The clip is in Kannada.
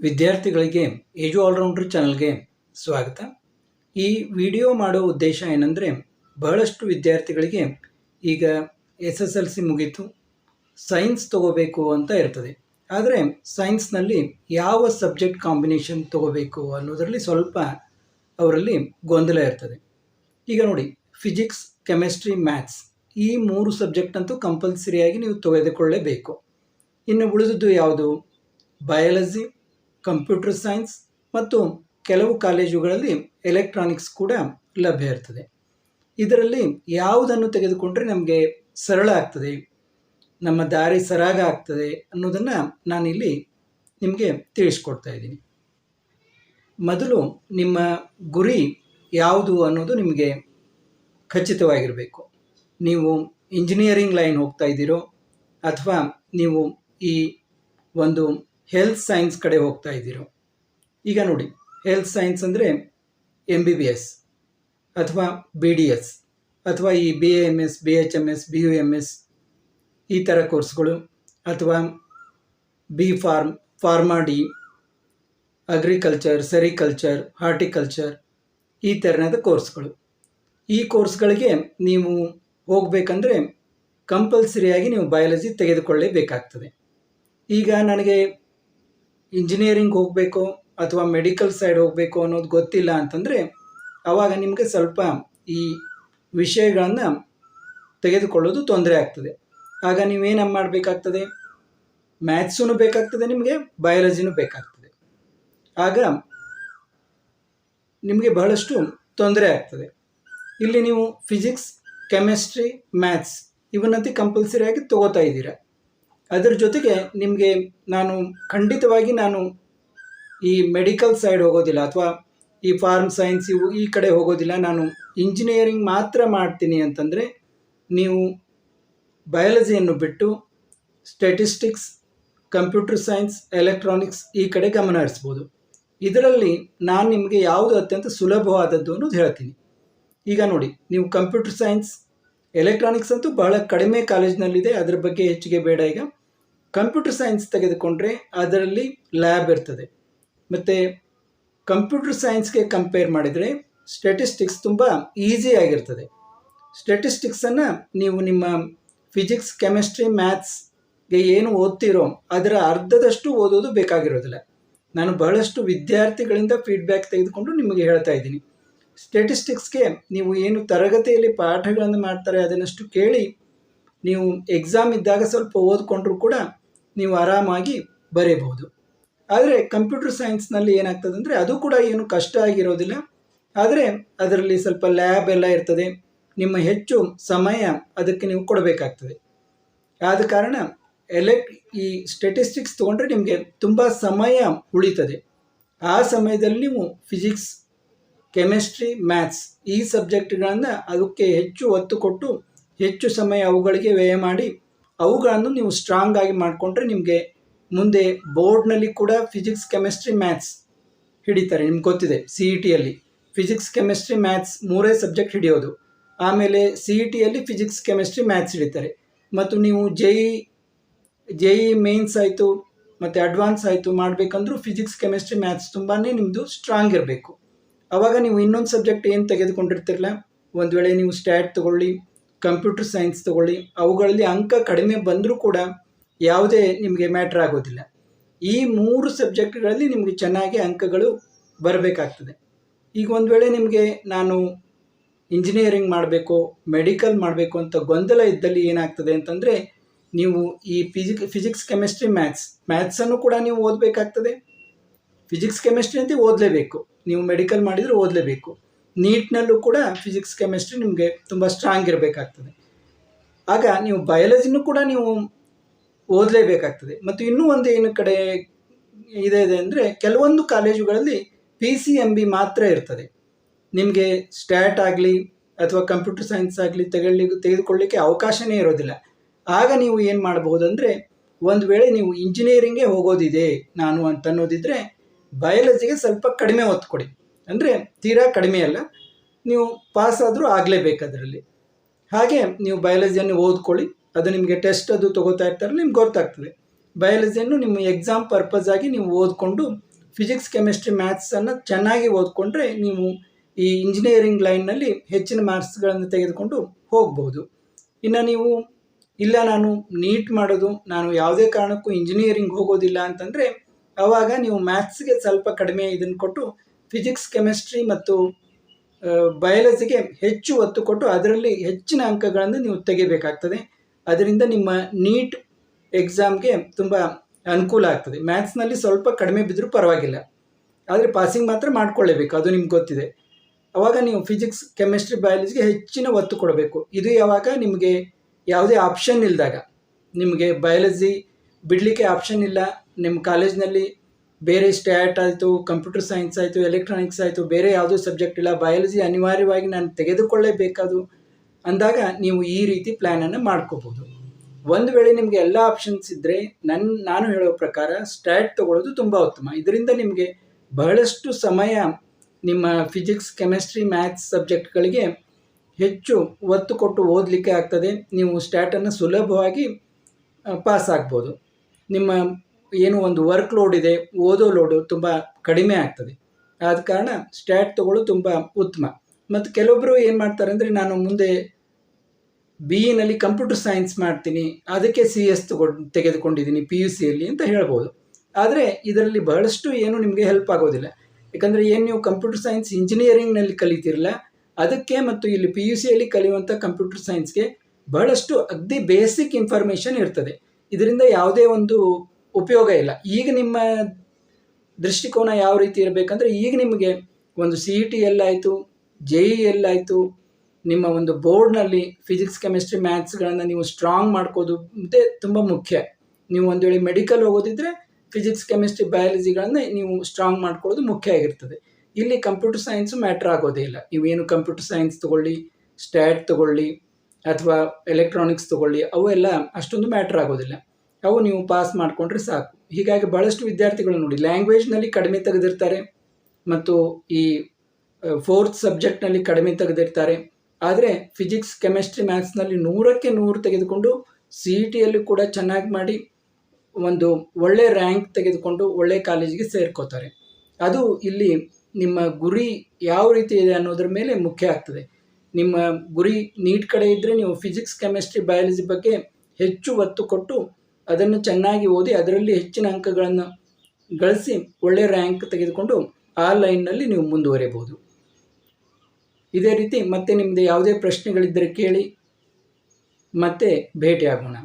ವಿದ್ಯಾರ್ಥಿಗಳಿಗೆ ಏಜು ಆಲ್ರೌಂಡ್ರ್ ಚಾನಲ್ಗೆ ಸ್ವಾಗತ. ಈ ವಿಡಿಯೋ ಮಾಡೋ ಉದ್ದೇಶ ಏನಂದರೆ, ಬಹಳಷ್ಟು ವಿದ್ಯಾರ್ಥಿಗಳಿಗೆ ಈಗ ಎಸ್ ಎಸ್ ಎಲ್ ಸಿ ಮುಗೀತು, ಸೈನ್ಸ್ ತಗೋಬೇಕು ಅಂತ ಇರ್ತದೆ. ಆದರೆ ಸೈನ್ಸ್ನಲ್ಲಿ ಯಾವ ಸಬ್ಜೆಕ್ಟ್ ಕಾಂಬಿನೇಷನ್ ತಗೋಬೇಕು ಅನ್ನೋದರಲ್ಲಿ ಸ್ವಲ್ಪ ಅವರಲ್ಲಿ ಗೊಂದಲ ಇರ್ತದೆ. ಈಗ ನೋಡಿ, ಫಿಸಿಕ್ಸ್, ಕೆಮಿಸ್ಟ್ರಿ, ಮ್ಯಾಥ್ಸ್ ಈ ಮೂರು ಸಬ್ಜೆಕ್ಟ್ ಅಂತೂ ಕಂಪಲ್ಸರಿಯಾಗಿ ನೀವು ತೆಗೆದುಕೊಳ್ಳಲೇಬೇಕು ಇನ್ನು ಉಳಿದದ್ದು ಯಾವುದು? ಬಯಾಲಜಿ ಕಂಪ್ಯೂಟರ್ ಸೈನ್ಸ್ ಮತ್ತು ಕೆಲವು ಕಾಲೇಜುಗಳಲ್ಲಿ ಎಲೆಕ್ಟ್ರಾನಿಕ್ಸ್ ಕೂಡ ಲಭ್ಯ ಇರ್ತದೆ. ಇದರಲ್ಲಿ ಯಾವುದನ್ನು ತೆಗೆದುಕೊಂಡ್ರೆ ನಮಗೆ ಸರಳ ಆಗ್ತದೆ, ನಮ್ಮ ದಾರಿ ಸರಾಗ ಆಗ್ತದೆ ಅನ್ನೋದನ್ನು ನಾನಿಲ್ಲಿ ನಿಮಗೆ ತಿಳಿಸ್ಕೊಡ್ತಾ ಇದ್ದೀನಿ. ಮೊದಲು ನಿಮ್ಮ ಗುರಿ ಯಾವುದು ಅನ್ನೋದು ನಿಮಗೆ ಖಚಿತವಾಗಿರಬೇಕು. ನೀವು ಇಂಜಿನಿಯರಿಂಗ್ ಲೈನ್ ಹೋಗ್ತಾ ಇದ್ದೀರೋ ಅಥವಾ ನೀವು ಈ ಒಂದು ಹೆಲ್ತ್ ಸೈನ್ಸ್ ಕಡೆ ಹೋಗ್ತಾ ಇದ್ದೀರೋ? ಈಗ ನೋಡಿ ಹೆಲ್ತ್ ಸೈನ್ಸ್ ಅಂದರೆ ಎಂ ಬಿ ಬಿ ಎಸ್ ಅಥವಾ ಬಿ ಡಿ ಎಸ್ ಅಥವಾ ಈ B A M S B H M S B U M S ಈ ಥರ ಕೋರ್ಸ್ಗಳು ಅಥವಾ B pharm pharma D agriculture sericulture horticulture ಈ ಥರನಾದ ಕೋರ್ಸ್ಗಳು ಈ ಕೋರ್ಸ್ಗಳಿಗೆ ನೀವು ಹೋಗಬೇಕಂದ್ರೆ ಕಂಪಲ್ಸರಿಯಾಗಿ ನೀವು ಬಯಾಲಜಿ ತೆಗೆದುಕೊಳ್ಳಲೇಬೇಕಾಗ್ತದೆ ಈಗ ನನಗೆ ಇಂಜಿನಿಯರಿಂಗ್ ಹೋಗಬೇಕು ಅಥವಾ ಮೆಡಿಕಲ್ ಸೈಡ್ ಹೋಗಬೇಕು ಅನ್ನೋದು ಗೊತ್ತಿಲ್ಲ ಅಂತಂದರೆ ಆವಾಗ ನಿಮಗೆ ಸ್ವಲ್ಪ ಈ ವಿಷಯಗಳನ್ನು ತೆಗೆದುಕೊಳ್ಳೋದು ತೊಂದರೆ ಆಗ್ತದೆ. ಆಗ ನೀವೇನು ಮಾಡಬೇಕಾಗ್ತದೆ? ಮ್ಯಾಥ್ಸೂ ಬೇಕಾಗ್ತದೆ ನಿಮಗೆ ಬಯಾಲಜಿನೂ ಬೇಕಾಗ್ತದೆ. ಆಗ ನಿಮಗೆ ಬಹಳಷ್ಟು ತೊಂದರೆ ಆಗ್ತದೆ. ಇಲ್ಲಿ ನೀವು ಫಿಸಿಕ್ಸ್ ಕೆಮಿಸ್ಟ್ರಿ ಮ್ಯಾಥ್ಸ್ ಇವನ್ನಂತೆ ಕಂಪಲ್ಸರಿಯಾಗಿ ತಗೋತಾ ಇದ್ದೀರಾ. ಅದರ ಜೊತೆಗೆ ನಿಮಗೆ ನಾನು ಖಂಡಿತವಾಗಿ ನಾನು ಈ ಮೆಡಿಕಲ್ ಸೈಡ್ ಹೋಗೋದಿಲ್ಲ ಅಥವಾ ಈ ಫಾರ್ಮ್ ಸೈನ್ಸ್ ಇವು ಈ ಕಡೆ ಹೋಗೋದಿಲ್ಲ. ನಾನು ಇಂಜಿನಿಯರಿಂಗ್ ಮಾತ್ರ ಮಾಡ್ತೀನಿ ಅಂತಂದರೆ ನೀವು ಬಯಾಲಜಿಯನ್ನು ಬಿಟ್ಟು ಸ್ಟ್ಯಾಟಿಸ್ಟಿಕ್ಸ್ ಕಂಪ್ಯೂಟರ್ ಸೈನ್ಸ್ ಎಲೆಕ್ಟ್ರಾನಿಕ್ಸ್ ಈ ಕಡೆ ಗಮನ ಹರಿಸ್ಬೋದು. ಇದರಲ್ಲಿ ನಾನು ನಿಮಗೆ ಯಾವುದು ಅತ್ಯಂತ ಸುಲಭವಾದದ್ದು ಅನ್ನೋದು ಹೇಳ್ತೀನಿ. ಈಗ ನೋಡಿ, ನೀವು ಕಂಪ್ಯೂಟರ್ ಸೈನ್ಸ್ ಎಲೆಕ್ಟ್ರಾನಿಕ್ಸ್ ಅಂತೂ ಬಹಳ ಕಡಿಮೆ ಕಾಲೇಜ್ನಲ್ಲಿದೆ ಅದರ ಬಗ್ಗೆ ಹೆಚ್ಚಿಗೆ ಬೇಡ ಈಗ. ಕಂಪ್ಯೂಟರ್ ಸೈನ್ಸ್ ತೆಗೆದುಕೊಂಡ್ರೆ ಅದರಲ್ಲಿ ಲ್ಯಾಬ್ ಇರ್ತದೆ. ಮತ್ತು ಕಂಪ್ಯೂಟರ್ ಸೈನ್ಸ್ಗೆ ಕಂಪೇರ್ ಮಾಡಿದರೆ ಸ್ಟ್ಯಾಟಿಸ್ಟಿಕ್ಸ್ ತುಂಬ ಈಸಿ ಆಗಿರ್ತದೆ. ಸ್ಟ್ಯಾಟಿಸ್ಟಿಕ್ಸನ್ನು ನೀವು ನಿಮ್ಮ ಫಿಸಿಕ್ಸ್ ಕೆಮಿಸ್ಟ್ರಿ ಮ್ಯಾಥ್ಸ್ಗೆ ಏನು ಓದ್ತಿರೋ ಅದರ ಅರ್ಧದಷ್ಟು ಓದೋದು ಬೇಕಾಗಿರೋದಿಲ್ಲ. ನಾನು ಬಹಳಷ್ಟು ವಿದ್ಯಾರ್ಥಿಗಳಿಂದ ಫೀಡ್ಬ್ಯಾಕ್ ತೆಗೆದುಕೊಂಡು ನಿಮಗೆ ಹೇಳ್ತಾ ಇದ್ದೀನಿ. ಸ್ಟ್ಯಾಟಿಸ್ಟಿಕ್ಸ್ಗೆ ನೀವು ಏನು ತರಗತಿಯಲ್ಲಿ ಪಾಠಗಳನ್ನು ಮಾಡ್ತಾರೆ ಅದನ್ನಷ್ಟು ಕೇಳಿ ನೀವು ಎಕ್ಸಾಮ್ ಇದ್ದಾಗ ಸ್ವಲ್ಪ ಓದ್ಕೊಂಡ್ರೂ ಕೂಡ ನೀವು ಆರಾಮಾಗಿ ಬರೆಯಬಹುದು ಆದರೆ ಕಂಪ್ಯೂಟರ್ ಸೈನ್ಸ್ನಲ್ಲಿ ಏನಾಗ್ತದೆ ಅಂದರೆ ಅದು ಕೂಡ ಏನು ಕಷ್ಟ ಆಗಿರೋದಿಲ್ಲ. ಆದರೆ ಅದರಲ್ಲಿ ಸ್ವಲ್ಪ ಲ್ಯಾಬ್ ಎಲ್ಲ ಇರ್ತದೆ. ನಿಮ್ಮ ಹೆಚ್ಚು ಸಮಯ ಅದಕ್ಕೆ ನೀವು ಕೊಡಬೇಕಾಗ್ತದೆ. ಆದ ಕಾರಣ ಎಲೆಕ್ ಈ ಸ್ಟೆಟಿಸ್ಟಿಕ್ಸ್ ತೊಗೊಂಡ್ರೆ ನಿಮಗೆ ತುಂಬ ಸಮಯ ಉಳಿತದೆ. ಆ ಸಮಯದಲ್ಲಿ ನೀವು ಫಿಸಿಕ್ಸ್ ಕೆಮಿಸ್ಟ್ರಿ ಮ್ಯಾಥ್ಸ್ ಈ ಸಬ್ಜೆಕ್ಟ್ಗಳನ್ನು ಅದಕ್ಕೆ ಹೆಚ್ಚು ಒತ್ತು ಕೊಟ್ಟು ಹೆಚ್ಚು ಸಮಯ ಅವುಗಳಿಗೆ ವ್ಯಯ ಮಾಡಿ ಅವುಗಳನ್ನು ನೀವು ಸ್ಟ್ರಾಂಗ್ ಆಗಿ ಮಾಡಿಕೊಂಡ್ರೆ ನಿಮಗೆ ಮುಂದೆ ಬೋರ್ಡ್ನಲ್ಲಿ ಕೂಡ ಫಿಸಿಕ್ಸ್ ಕೆಮಿಸ್ಟ್ರಿ ಮ್ಯಾಥ್ಸ್ ಹಿಡಿತಾರೆ. ನಿಮ್ಗೆ ಗೊತ್ತಿದೆ ಸಿ ಇ ಟಿಯಲ್ಲಿ ಫಿಸಿಕ್ಸ್ ಕೆಮಿಸ್ಟ್ರಿ ಮ್ಯಾಥ್ಸ್ ಮೂರೇ ಸಬ್ಜೆಕ್ಟ್ ಹಿಡಿಯೋದು. ಆಮೇಲೆ ಸಿ ಇ ಟಿಯಲ್ಲಿ ಫಿಸಿಕ್ಸ್ ಕೆಮಿಸ್ಟ್ರಿ ಮ್ಯಾಥ್ಸ್ ಹಿಡಿತಾರೆ. ಮತ್ತು ನೀವು J E J E mains ಆಯಿತು, ಮತ್ತು ಅಡ್ವಾನ್ಸ್ ಆಯಿತು ಮಾಡಬೇಕಂದ್ರೂ ಫಿಸಿಕ್ಸ್ ಕೆಮಿಸ್ಟ್ರಿ ಮ್ಯಾಥ್ಸ್ ತುಂಬಾ ನಿಮ್ಮದು ಸ್ಟ್ರಾಂಗ್ ಇರಬೇಕು. ಆವಾಗ ನೀವು ಇನ್ನೊಂದು ಸಬ್ಜೆಕ್ಟ್ ಏನು ತೆಗೆದುಕೊಂಡಿರ್ತಿರಲ್ಲ? ಒಂದು ವೇಳೆ ನೀವು ಸ್ಟ್ಯಾಟ್ ತಗೊಳ್ಳಿ ಕಂಪ್ಯೂಟರ್ ಸೈನ್ಸ್ ತಗೊಳ್ಳಿ, ಅವುಗಳಲ್ಲಿ ಅಂಕ ಕಡಿಮೆ ಬಂದರೂ ಕೂಡ ಯಾವುದೇ ನಿಮಗೆ ಮ್ಯಾಟ್ರ್ ಆಗೋದಿಲ್ಲ. ಈ ಮೂರು ಸಬ್ಜೆಕ್ಟ್ಗಳಲ್ಲಿ ನಿಮಗೆ ಚೆನ್ನಾಗಿ ಅಂಕಗಳು ಬರಬೇಕಾಗ್ತದೆ. ಈಗ ಒಂದು ವೇಳೆ ನಿಮಗೆ ನಾನು ಇಂಜಿನಿಯರಿಂಗ್ ಮಾಡಬೇಕು, ಮೆಡಿಕಲ್ ಮಾಡಬೇಕು ಅಂತ ಗೊಂದಲ ಇದ್ದಲ್ಲಿ ಏನಾಗ್ತದೆ ಅಂತಂದರೆ, ನೀವು ಈ ಫಿಸಿಕ್, ಫಿಸಿಕ್ಸ್, ಕೆಮಿಸ್ಟ್ರಿ, ಮ್ಯಾಥ್ಸ್, ಮ್ಯಾಥ್ಸನ್ನು ಕೂಡ ನೀವು ಓದಬೇಕಾಗ್ತದೆ. ಫಿಸಿಕ್ಸ್, ಕೆಮಿಸ್ಟ್ರಿ ಅಂತ ಓದಲೇಬೇಕು. ನೀವು ಮೆಡಿಕಲ್ ಮಾಡಿದರೆ ಓದಲೇಬೇಕು. ನೀಟ್ನಲ್ಲೂ ಕೂಡ ಫಿಸಿಕ್ಸ್ ಕೆಮಿಸ್ಟ್ರಿ ನಿಮಗೆ ತುಂಬ ಸ್ಟ್ರಾಂಗ್ ಇರಬೇಕಾಗ್ತದೆ. ಆಗ ನೀವು ಬಯಾಲಜಿನೂ ಕೂಡ ನೀವು ಓದಲೇಬೇಕಾಗ್ತದೆ. ಮತ್ತು ಇನ್ನೂ ಒಂದು ಏನು ಕಡೆ ಇದೆ ಇದೆ ಅಂದರೆ ಕೆಲವೊಂದು ಕಾಲೇಜುಗಳಲ್ಲಿ ಪಿ ಸಿ ಎಂ ಬಿ ಮಾತ್ರ ಇರ್ತದೆ. ನಿಮಗೆ ಸ್ಟ್ಯಾಟ್ ಆಗಲಿ ಅಥವಾ ಕಂಪ್ಯೂಟರ್ ಸೈನ್ಸ್ ಆಗಲಿ ತೆಗೊಳ್ಳಿ ತೆಗೆದುಕೊಳ್ಳಿಕ್ಕೆ ಅವಕಾಶವೇ ಇರೋದಿಲ್ಲ. ಆಗ ನೀವು ಏನು ಮಾಡಬಹುದು ಅಂದರೆ ಒಂದು ವೇಳೆ ನೀವು ಇಂಜಿನಿಯರಿಂಗೇ ಹೋಗೋದಿದೆ ನಾನು ಅಂತ ಅನ್ನೋದಿದ್ರೆ ಬಯಾಲಜಿಗೆ ಸ್ವಲ್ಪ ಕಡಿಮೆ ಒತ್ತು ಕೊಡಿ. ಅಂದರೆ ತೀರಾ ಕಡಿಮೆ ಅಲ್ಲ. ನೀವು ಪಾಸ್ ಆದರೂ ಆಗಲೇಬೇಕು ಅದರಲ್ಲಿ. ಹಾಗೆ ನೀವು ಬಯಾಲಜಿಯನ್ನು ಓದ್ಕೊಳ್ಳಿ. ಅದು ನಿಮಗೆ ಟೆಸ್ಟ್ ಅದು ತೊಗೋತಾ ಇರ್ತಾರೆ, ನಿಮ್ಗೆ ಗೊತ್ತಾಗ್ತದೆ. ಬಯಾಲಜಿಯನ್ನು ನಿಮ್ಮ ಎಕ್ಸಾಮ್ ಪರ್ಪಸ್ ಆಗಿ ನೀವು ಓದ್ಕೊಂಡು ಫಿಸಿಕ್ಸ್ ಕೆಮಿಸ್ಟ್ರಿ ಮ್ಯಾಥ್ಸನ್ನು ಚೆನ್ನಾಗಿ ಓದ್ಕೊಂಡ್ರೆ ನೀವು ಈ ಇಂಜಿನಿಯರಿಂಗ್ ಲೈನ್ನಲ್ಲಿ ಹೆಚ್ಚಿನ ಮಾರ್ಕ್ಸ್ಗಳನ್ನು ತೆಗೆದುಕೊಂಡು ಹೋಗ್ಬೋದು. ಇನ್ನು ನೀವು, ಇಲ್ಲ ನಾನು ನೀಟ್ ಮಾಡೋದು, ನಾನು ಯಾವುದೇ ಕಾರಣಕ್ಕೂ ಇಂಜಿನಿಯರಿಂಗ್ ಹೋಗೋದಿಲ್ಲ ಅಂತಂದರೆ ಆವಾಗ ನೀವು ಮ್ಯಾಥ್ಸ್ಗೆ ಸ್ವಲ್ಪ ಕಡಿಮೆ ಇದನ್ನು ಕೊಟ್ಟು ಫಿಸಿಕ್ಸ್ ಕೆಮಿಸ್ಟ್ರಿ ಮತ್ತು ಬಯಾಲಜಿಗೆ ಹೆಚ್ಚು ಒತ್ತು ಕೊಟ್ಟು ಅದರಲ್ಲಿ ಹೆಚ್ಚಿನ ಅಂಕಗಳನ್ನು ನೀವು ತೆಗಿಬೇಕಾಗ್ತದೆ ಅದರಿಂದ ನಿಮ್ಮ ನೀಟ್ ಎಕ್ಸಾಮ್ಗೆ ತುಂಬ ಅನುಕೂಲ ಆಗ್ತದೆ. ಮ್ಯಾಥ್ಸ್ನಲ್ಲಿ ಸ್ವಲ್ಪ ಕಡಿಮೆ ಬಿದ್ದರೂ ಪರವಾಗಿಲ್ಲ. ಆದರೆ ಪಾಸಿಂಗ್ ಮಾತ್ರ ಮಾಡ್ಕೊಳ್ಳೇಬೇಕು, ಅದು ನಿಮ್ಗೆ ಗೊತ್ತಿದೆ. ಅವಾಗ ನೀವು ಫಿಸಿಕ್ಸ್ ಕೆಮಿಸ್ಟ್ರಿ ಬಯಾಲಜಿಗೆ ಹೆಚ್ಚಿನ ಒತ್ತು ಕೊಡಬೇಕು. ಇದು ಯಾವಾಗ ನಿಮಗೆ ಯಾವುದೇ ಆಪ್ಷನ್ ಇಲ್ಲದಾಗ ನಿಮಗೆ ಬಯಾಲಜಿ ಬಿಡಲಿಕ್ಕೆ ಆಪ್ಷನ್ ಇಲ್ಲ, ನಿಮ್ಮ ಕಾಲೇಜ್ನಲ್ಲಿ ಬೇರೆ ಸ್ಟ್ಯಾಟ್ ಆಯಿತು, ಕಂಪ್ಯೂಟರ್ ಸೈನ್ಸ್ ಆಯಿತು, ಎಲೆಕ್ಟ್ರಾನಿಕ್ಸ್ ಆಯಿತು, ಬೇರೆ ಯಾವುದೂ ಸಬ್ಜೆಕ್ಟ್ ಇಲ್ಲ. ಬಯಾಲಜಿ ಅನಿವಾರ್ಯವಾಗಿ ನಾನು ತೆಗೆದುಕೊಳ್ಳೇಬೇಕಾದು. ಅಂದಾಗ ನೀವು ಈ ರೀತಿ ಪ್ಲ್ಯಾನನ್ನು ಮಾಡ್ಕೋಬೋದು. ಒಂದು ವೇಳೆ ನಿಮಗೆ ಎಲ್ಲ ಆಪ್ಷನ್ಸ್ ಇದ್ದರೆ ನನ್ನ ನಾನು ಹೇಳೋ ಪ್ರಕಾರ ಸ್ಟ್ಯಾಟ್ ತೊಗೊಳ್ಳೋದು ತುಂಬ ಉತ್ತಮ. ಇದರಿಂದ ನಿಮಗೆ ಬಹಳಷ್ಟು ಸಮಯ ನಿಮ್ಮ ಫಿಸಿಕ್ಸ್ ಕೆಮಿಸ್ಟ್ರಿ ಮ್ಯಾಥ್ಸ್ ಸಬ್ಜೆಕ್ಟ್ಗಳಿಗೆ ಹೆಚ್ಚು ಒತ್ತು ಕೊಟ್ಟು ಓದಲಿಕ್ಕೆ ಆಗ್ತದೆ. ನೀವು ಸ್ಟ್ಯಾಟನ್ನು ಸುಲಭವಾಗಿ ಪಾಸ್ ಆಗ್ಬೋದು. ನಿಮ್ಮ ಏನು ಒಂದು ವರ್ಕ್ ಲೋಡ್ ಇದೆ, ಓದೋ ಲೋಡು ತುಂಬ ಕಡಿಮೆ ಆಗ್ತದೆ. ಆದ ಕಾರಣ ಸ್ಟ್ಯಾಟ್ ತಗೊಳ್ಳೋದು ತುಂಬ ಉತ್ತಮ. ಮತ್ತು ಕೆಲವೊಬ್ಬರು ಏನು ಮಾಡ್ತಾರೆ ಅಂದರೆ ನಾನು ಮುಂದೆ ಬಿ ಇನಲ್ಲಿ ಕಂಪ್ಯೂಟರ್ ಸೈನ್ಸ್ ಮಾಡ್ತೀನಿ, ಅದಕ್ಕೆ ಸಿ ಎಸ್ ತಗೊಂಡು ತೆಗೆದುಕೊಂಡಿದ್ದೀನಿ ಪಿ ಯು ಸಿಯಲ್ಲಿ ಅಂತ ಹೇಳ್ಬೋದು. ಆದರೆ ಇದರಲ್ಲಿ ಬಹಳಷ್ಟು ಏನು ನಿಮಗೆ ಹೆಲ್ಪ್ ಆಗೋದಿಲ್ಲ. ಯಾಕಂದರೆ ಏನು ನೀವು ಕಂಪ್ಯೂಟರ್ ಸೈನ್ಸ್ ಇಂಜಿನಿಯರಿಂಗ್ನಲ್ಲಿ ಕಲಿತಿರಲ್ಲ, ಅದಕ್ಕೆ ಮತ್ತು ಇಲ್ಲಿ ಪಿ ಯು ಸಿಯಲ್ಲಿ ಕಲಿಯುವಂಥ ಕಂಪ್ಯೂಟರ್ ಸೈನ್ಸ್ಗೆ ಬಹಳಷ್ಟು ಅಗ್ದಿ ಬೇಸಿಕ್ ಇನ್ಫಾರ್ಮೇಷನ್ ಇರ್ತದೆ. ಇದರಿಂದ ಯಾವುದೇ ಒಂದು ಉಪಯೋಗ ಇಲ್ಲ. ಈಗ ನಿಮ್ಮ ದೃಷ್ಟಿಕೋನ ಯಾವ ರೀತಿ ಇರಬೇಕಂದ್ರೆ, ಈಗ ನಿಮಗೆ ಒಂದು ಸಿ ಇ ಟಿ ಎಲ್ಲಾಯಿತು ಜೆ ಇ ಎಲ್ಲಾಯಿತು, ನಿಮ್ಮ ಒಂದು ಬೋರ್ಡ್ನಲ್ಲಿ ಫಿಸಿಕ್ಸ್ ಕೆಮಿಸ್ಟ್ರಿ ಮ್ಯಾಥ್ಸ್ಗಳನ್ನು ನೀವು ಸ್ಟ್ರಾಂಗ್ ಮಾಡ್ಕೋದು ಇದೇ ತುಂಬ ಮುಖ್ಯ. ನೀವು ಒಂದು ವೇಳೆ ಮೆಡಿಕಲ್ ಹೋಗೋದಿದ್ರೆ ಫಿಸಿಕ್ಸ್ ಕೆಮಿಸ್ಟ್ರಿ ಬಯಾಲಜಿಗಳನ್ನು ನೀವು ಸ್ಟ್ರಾಂಗ್ ಮಾಡ್ಕೊಳ್ಳೋದು ಮುಖ್ಯ ಆಗಿರ್ತದೆ. ಇಲ್ಲಿ ಕಂಪ್ಯೂಟರ್ ಸೈನ್ಸು ಮ್ಯಾಟ್ರ್ ಆಗೋದೇ ಇಲ್ಲ. ನೀವೇನು ಕಂಪ್ಯೂಟರ್ ಸೈನ್ಸ್ ತೊಗೊಳ್ಳಿ ಸ್ಟ್ಯಾಟ್ ತೊಗೊಳ್ಳಿ, ಅಥವಾ ಎಲೆಕ್ಟ್ರಾನಿಕ್ಸ್ ತೊಗೊಳ್ಳಿ ಅವೆಲ್ಲ ಅಷ್ಟೊಂದು ಮ್ಯಾಟ್ರ್ ಆಗೋದಿಲ್ಲ. ಅವು ನೀವು ಪಾಸ್ ಮಾಡಿಕೊಂಡ್ರೆ ಸಾಕು. ಹೀಗಾಗಿ ಭಾಳಷ್ಟು ವಿದ್ಯಾರ್ಥಿಗಳು ನೋಡಿ ಲ್ಯಾಂಗ್ವೇಜ್ನಲ್ಲಿ ಕಡಿಮೆ ತೆಗೆದಿರ್ತಾರೆ ಮತ್ತು ಈ ಫೋರ್ತ್ ಸಬ್ಜೆಕ್ಟ್ನಲ್ಲಿ ಕಡಿಮೆ ತೆಗೆದಿರ್ತಾರೆ. ಆದರೆ ಫಿಸಿಕ್ಸ್ ಕೆಮಿಸ್ಟ್ರಿ ಮ್ಯಾಥ್ಸ್ನಲ್ಲಿ ನೂರಕ್ಕೆ ನೂರು ತೆಗೆದುಕೊಂಡು ಸಿ ಇ ಟಿಯಲ್ಲಿ ಕೂಡ ಚೆನ್ನಾಗಿ ಮಾಡಿ ಒಂದು ಒಳ್ಳೆ ರ್ಯಾಂಕ್ ತೆಗೆದುಕೊಂಡು ಒಳ್ಳೆ ಕಾಲೇಜಿಗೆ ಸೇರ್ಕೋತಾರೆ. ಅದು ಇಲ್ಲಿ ನಿಮ್ಮ ಗುರಿ ಯಾವ ರೀತಿ ಇದೆ ಅನ್ನೋದ್ರ ಮೇಲೆ ಮುಖ್ಯ ಆಗ್ತದೆ. ನಿಮ್ಮ ಗುರಿ ನೀಟ್ ಕಡೆ ಇದ್ದರೆ ನೀವು ಫಿಸಿಕ್ಸ್ ಕೆಮಿಸ್ಟ್ರಿ ಬಯಾಲಜಿ ಬಗ್ಗೆ ಹೆಚ್ಚು ಒತ್ತು ಕೊಟ್ಟು ಅದನ್ನು ಚೆನ್ನಾಗಿ ಓದಿ ಅದರಲ್ಲಿ ಹೆಚ್ಚಿನ ಅಂಕಗಳನ್ನು ಗಳಿಸಿ ಒಳ್ಳೆಯ ರ್ಯಾಂಕ್ ತೆಗೆದುಕೊಂಡು ಆ ಲೈನ್ನಲ್ಲಿ ನೀವು ಮುಂದುವರಿಯಬಹುದು. ಇದೇ ರೀತಿ ಮತ್ತೆ ನಿಮ್ಮದು ಯಾವುದೇ ಪ್ರಶ್ನೆಗಳಿದ್ದರೆ ಕೇಳಿ, ಮತ್ತೆ ಭೇಟಿಯಾಗೋಣ.